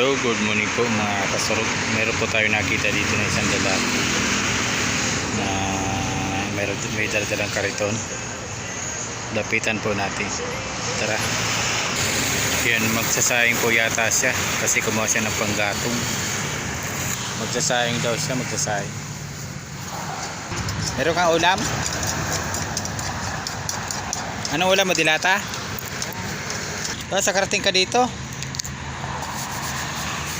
Hello, good morning po mga kasurog. Meron po tayo nakita dito na isang lalaki na meron may daladalang kariton. Lapitan po natin. Tara. Yan, magsasayang po yata siya kasi kumuha siya ng panggatong. Magsasayang daw siya, magsasayang. Meron kang ulam? Anong ulam mo, dilata? Ah, sa karating ka dito?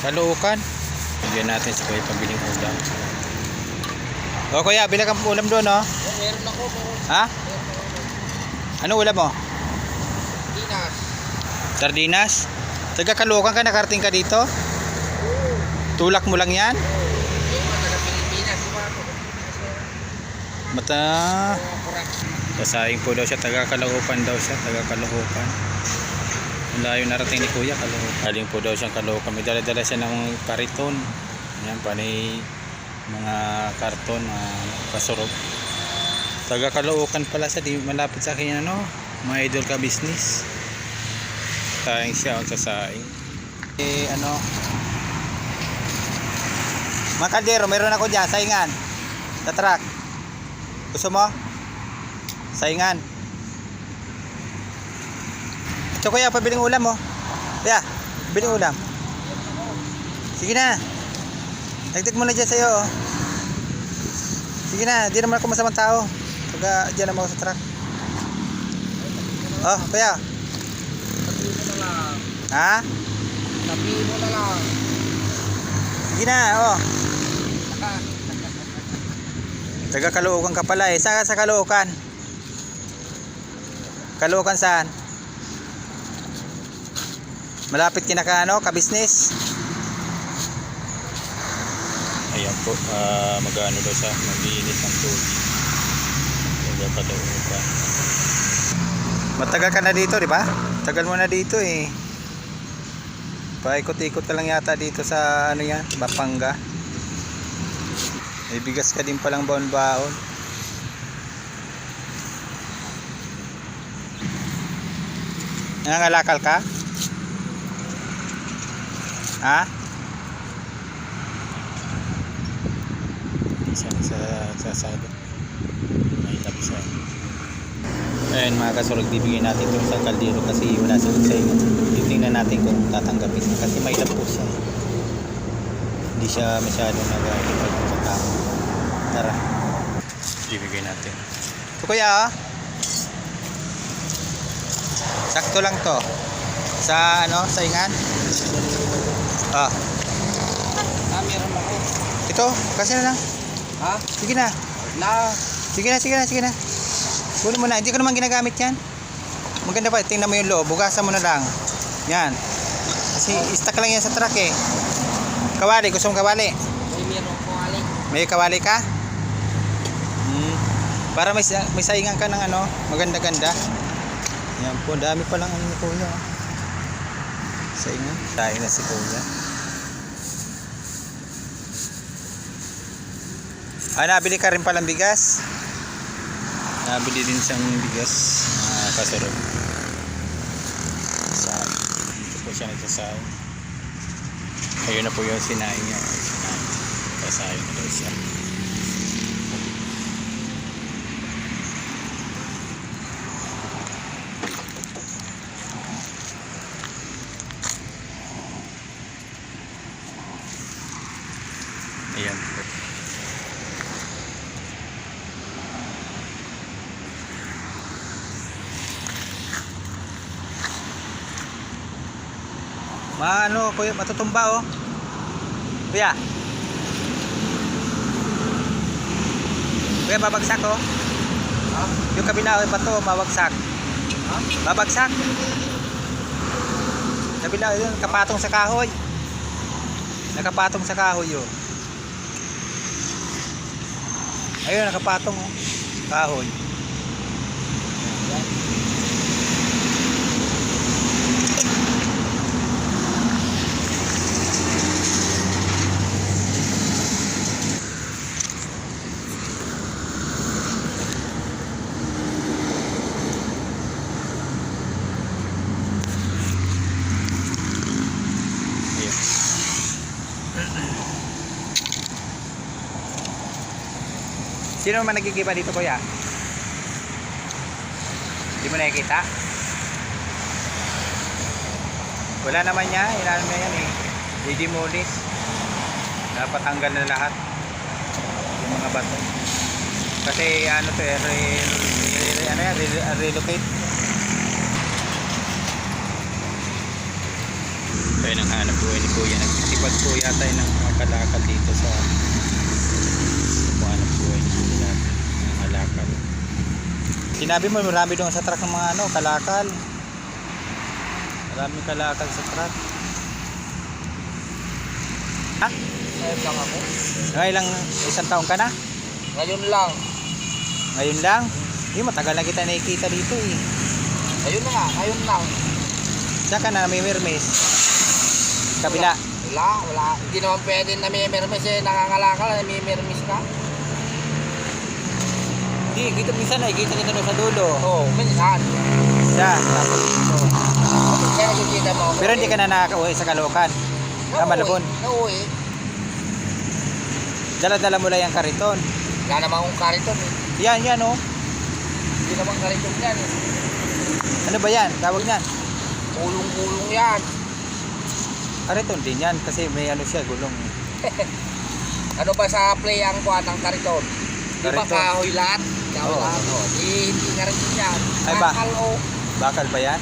Kaluukan. Bigyan natin si Kuya pabiling ulam. O Kuya, bilang kang ulam doon, no? Meron ako, meron. Ha? Ano ulam mo? Dinas. Sardinas? Taga Kaluukan ka, nakarating ka dito? Tulak mo lang yan? Mata... Kurak. Sasaing po daw siya, taga Caloocan daw siya, taga Caloocan. Layo narating ni Kuya, Caloocan. Galing po daw siyang Caloocan. May dala-dala siya ng kariton. Yan, panay mga karton, mga kasurog. Taga Caloocan pala siya, di malapit sa akin ano, mga idol ka business. Saing siya, ang sasaing. Eh, ano, mga kaldero, meron ako dyan, saingan. Sa truck. Gusto mo? Saingan. Ito kuya, pabiling ulam mo. Kuya, pabiling ulam. Sige na. Dagdag mo na dyan sa'yo. Oh. Sige na, di naman ako masamang tao. Taga dyan naman ako sa truck. Oh, kuya. Sabihin mo na lang. Ha? Sabihin mo na lang. Sige na, oh. Taga Caloocan ka pala eh. Saan ka sa Caloocan? Caloocan saan? Malapit kina ka ano, ka business? Ayan po, uh, mag-ano daw siya, mag-iinit ng tubig. Taga Caloocan. Matagal ka na dito, di ba? Tagal mo na dito eh. Paikot-ikot ka lang yata dito sa ano yan, Bapanga. May bigas ka din palang baon-baon. Nangangalakal ka? Ha? Isa na sa sasado. May lap siya. Ayun mga kasurag, bibigyan natin ito sa kaldero kasi wala sa sa inyo. Titingnan natin kung tatanggapin niya kasi may lap po siya. Hindi siya masyadong nag-ipag sa tao. Tara. Bibigyan natin. Ito kuya ah. Sakto lang to. Sa ano, saingan. Ah, Ah, meron ako. ito, kasi na lang. Ha? Sige na. Na. Sige na, sige na, sige na. Kunin mo na. Hindi ko naman ginagamit yan. Maganda pa. Tingnan mo yung loob. Bugasan mo na lang. Yan. Kasi stuck lang yan sa truck eh. Kawali. Gusto mong kawali? May meron ko alik. May kawali ka? Hmm. Para may, may saingan ka ng ano, maganda-ganda. Yan po, dami pa lang ni Kuya. oh. Saingan. Saing na si Kuya. Ah, nabili ka rin palang bigas? Nabili din siyang bigas. Ah, kasurog. Saing. Dito po siya nagsasaing. Ayun na po yung sinaing niya. Sinaing. Kasaing na daw siya. Ayan po. Maano, kuya, matutumba oh. Kuya. Kuya, babagsak oh. Ha? Yung kabila, yung bato, babagsak. Ha? Babagsak. Kabila, yun, kapatong sa kahoy. Nakapatong sa kahoy yun. Ayun, nakapatong oh. Kahoy. Sino man nagkikipa dito kuya? Hindi mo nakikita? Wala naman niya, inaano na yan eh. Didimolish. Dapat tanggal na lahat. Yung mga bato. Kasi ano to eh, re, re, ano yan, re, relocate. Kaya nang hanap buhay ni Kuya. Nagtitipad po yata yun ng mga kalakal dito sa hanap buhay ni Kuya. Ng kalakal. Sinabi mo marami doon sa truck ng mga ano, kalakal. Maraming kalakal sa truck. Ha? Ngayon lang ako. Ngayon lang isang taong ka na? Ngayon lang. Ngayon lang? Hindi, matagal na kita nakikita dito eh. Ngayon na nga. Ngayon lang. Saan ka na may Hermes? Kabila. Wala. Wala. Hindi naman pwede na may mermis eh. Nangangalakal na may mermis ka. Hindi, kita minsan nakikita kita doon sa dulo. Oo. Oh, minsan. Siya. Pero hindi ka na nakakauwi sa Caloocan. Sa Malabon. Nauwi. Dala-dala mo lang yung kariton. Wala naman akong kariton eh. Yan, yan oh. Hindi naman kariton yan eh. Ano ba yan? Tawag yan. Kulong-kulong yan. Kariton din yan kasi may ano siya, gulong. Ano ba sa play ang kuha ng kariton? Di ba kahoy lahat? Kahoy Oo. lahat. Oh. Di, hindi kariton yan. Ay ba? Bakal o. Bakal ba yan?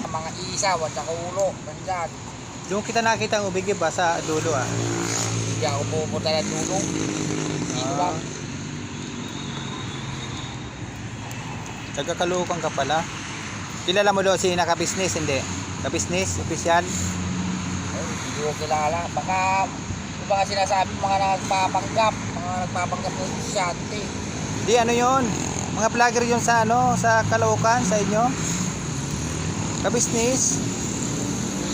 Ang mga isaw at saka ulo. Nandyan. Doon kita nakita ang ubigi ba sa dulo ah. Hindi ako pupunta ng tulong. Dito Ah. lang. Taga Caloocan ka pala. Kilala mo doon si naka-business, hindi? Ka-business, official? Ay, Hindi ko kilala. Baka, mga sinasabi mga nagpapanggap, mga nagpapanggap ng estudyante. Di ano yon Mga vlogger yun sa ano, sa Caloocan, sa inyo? Ka-business?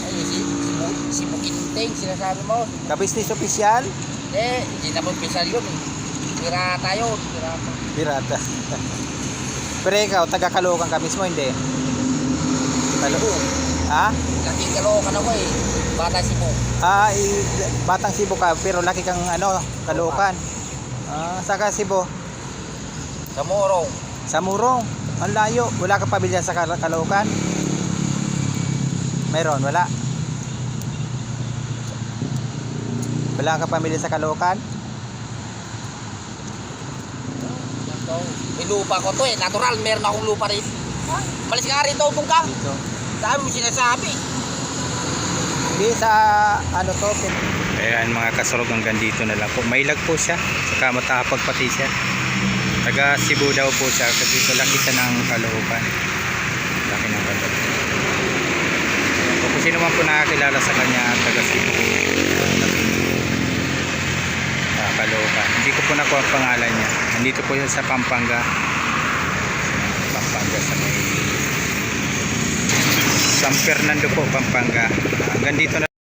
Ay, si, si, si Bukinting, sinasabi mo. Ka-business official? Eh, hindi naman pisal yun eh. Pirata yun, pirata. Pirata. Pero ikaw, taga Caloocan ka mismo, hindi? Calo Cebu. Ha? Laki Caloocan ako eh. Bata Cebu. Ah, i- batang Cebu ka, pero laki kang ano, Caloocan. Ah, saka Cebu? Sa Morong. Sa Murong. Ang layo. Wala ka pamilya sa Cal- Caloocan? Meron, wala. Wala ka pamilya sa Caloocan? So, may lupa ko to eh. Natural, meron akong lupa rin. Malis ka rito, bungkang. Dito. Dami mo sinasabi. Hindi sa ano to. Ayan mga kasurog hanggang dito na lang po. May lag po siya. Saka matapag pati siya. Taga Cebu daw po siya kasi ito laki siya ng Caloocan. Laki ng Caloocan. Ayan po, kung sino man po nakakilala sa kanya taga Cebu. Ah, Caloocan. Hindi ko po nakuha ang pangalan niya. Nandito po siya sa Pampanga. Pampanga sa may San Fernando po, Pampanga. Hanggang dito na